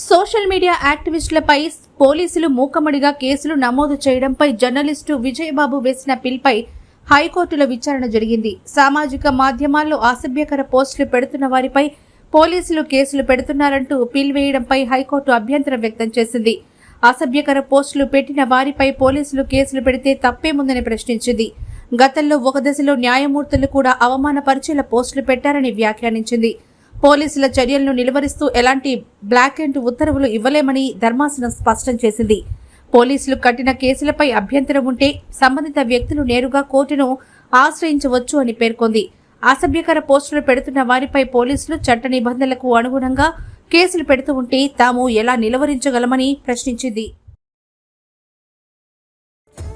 Social media యాక్టివిస్టులపై పోలీసులు మూకమ్మడిగా కేసులు నమోదు చేయడంపై జర్నలిస్టు విజయబాబు వేసిన పిల్పై హైకోర్టులో విచారణ జరిగింది. సామాజిక మాధ్యమాల్లో అసభ్యకర పోస్టులు పెడుతున్న వారిపై పోలీసులు కేసులు పెడుతున్నారంటూ పిల్ వేయడంపై హైకోర్టు అభ్యంతరం వ్యక్తం చేసింది. అసభ్యకర పోస్టులు పెట్టిన వారిపై పోలీసులు కేసులు పెడితే తప్పేముందని ప్రశ్నించింది. గతంలో ఒక దశలో న్యాయమూర్తులు కూడా అవమానపరిచేలా పోస్టులు పెట్టారని వ్యాఖ్యానించింది. పోలీసుల చర్యలను నిలువరిస్తూ ఎలాంటి బ్లాక్ అండ్ ఉత్తర్వులు ఇవ్వలేమని ధర్మాసనం స్పష్టం చేసింది. పోలీసులు కట్టిన కేసులపై అభ్యంతరం ఉంటే సంబంధిత వ్యక్తులు నేరుగా కోర్టును ఆశ్రయించవచ్చు అని పేర్కొంది. అసభ్యకర పోస్టులు పెడుతున్న వారిపై పోలీసులు చట్ట నిబంధనలకు అనుగుణంగా కేసులు పెడుతూ ఉంటే తాము ఎలా నిలువరించగలమని ప్రశ్నించింది.